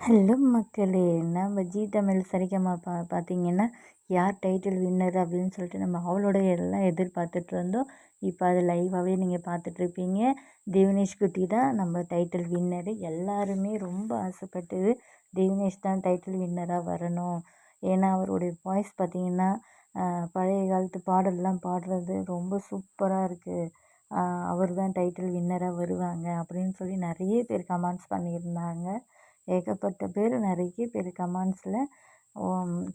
Hello மக்களே. நம்ம ஜீ தமிழ் சரிகமா பா பார்த்தீங்கன்னா யார் டைட்டில் வின்னர் அப்படின்னு சொல்லிட்டு நம்ம அவளோட எல்லாம் எதிர்பார்த்துட்டு இருந்தோம். இப்போ அது லைவாகவே நீங்கள் பார்த்துட்ருப்பீங்க தேவனேஷ் குட்டி தான் நம்ம டைட்டில் வின்னரு எல்லாருமே ரொம்ப ஆசைப்பட்டது தேவனேஷ் தான் டைட்டில் வின்னராக வரணும். ஏன்னா அவருடைய வாய்ஸ் பார்த்திங்கன்னா பழைய காலத்து பாடல்லாம் பாடுறது ரொம்ப சூப்பராக இருக்குது அவர் தான் டைட்டில் வின்னராக வருவாங்க அப்படின்னு சொல்லி நிறைய பேர் கமெண்ட்ஸ் பண்ணியிருந்தாங்க. ஏகப்பட்ட பேர் நிறைய பேர் கமெண்ட்ஸில்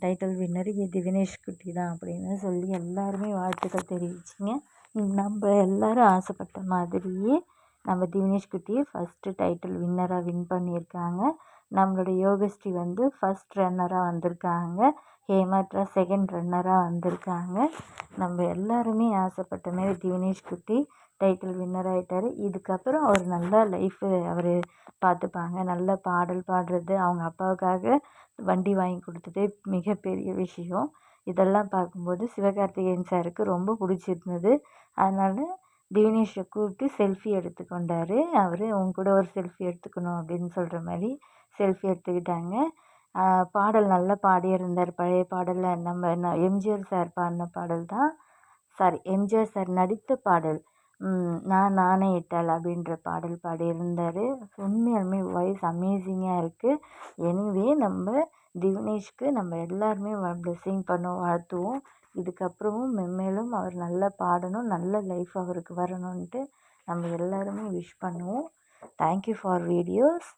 டைட்டில் வின்னர் திவினேஷ் குட்டி தான் அப்படின்னு சொல்லி எல்லாருமே வாழ்த்துக்கள் தெரிவிச்சிங்க. நம்ம எல்லோரும் ஆசைப்பட்ட மாதிரியே நம்ம திவினேஷ் குட்டியை ஃபஸ்ட்டு டைட்டில் வின்னராக வின் பண்ணியிருக்காங்க. நம்மளோட யோகஸ்ரீ வந்து ஃபஸ்ட் ரன்னராக வந்திருக்காங்க. ஹேமாட்ரா செகண்ட் ரன்னராக வந்திருக்காங்க. நம்ம எல்லாருமே ஆசைப்பட்ட மாரி திவினேஷ் குட்டி டைட்டில் வின்னர் ஆகிட்டாரு இதுக்கப்புறம் அவர் நல்ல லைஃபு அவர் பார்த்துப்பாங்க. நல்ல பாடல் பாடுறது அவங்க அப்பாவுக்காக வண்டி வாங்கி கொடுத்ததே மிகப்பெரிய விஷயம். இதெல்லாம் பார்க்கும்போது சிவகார்த்திகேயன் சாருக்கு ரொம்ப பிடிச்சிருந்தது. அதனால் திவினேஷை கூப்பிட்டு செல்ஃபி எடுத்துக்கொண்டார். அவர் உங்க கூட ஒரு செல்ஃபி எடுத்துக்கணும் அப்படின்னு சொல்கிற மாதிரி செல்ஃபி எடுத்துக்கிட்டாங்க. பாடல் நல்லா பாடியிருந்தார். பழைய பாடலில் நம்ம எம்ஜிஆர் சார் பாடின பாடல் தான். சாரி எம்ஜிஆர் சார் நடித்த பாடல். நான் நானே இட்டால் அப்படின்ற பாடல் பாடியிருந்தார். உண்மையாலுமே வாய்ஸ் அமேசிங்காக இருக்குது எனிவே நம்ம திவ்னேஷ்க்கு நம்ம எல்லாருமே ப்ளெஸ்ஸிங் பண்ணுவோம் வாழ்த்துவோம். இதுக்கப்புறமும் மென்மேலும் அவர் நல்லா பாடணும் நல்ல லைஃப் அவருக்கு வரணுன்ட்டு நம்ம எல்லாருமே விஷ் பண்ணுவோம். Thank you for videos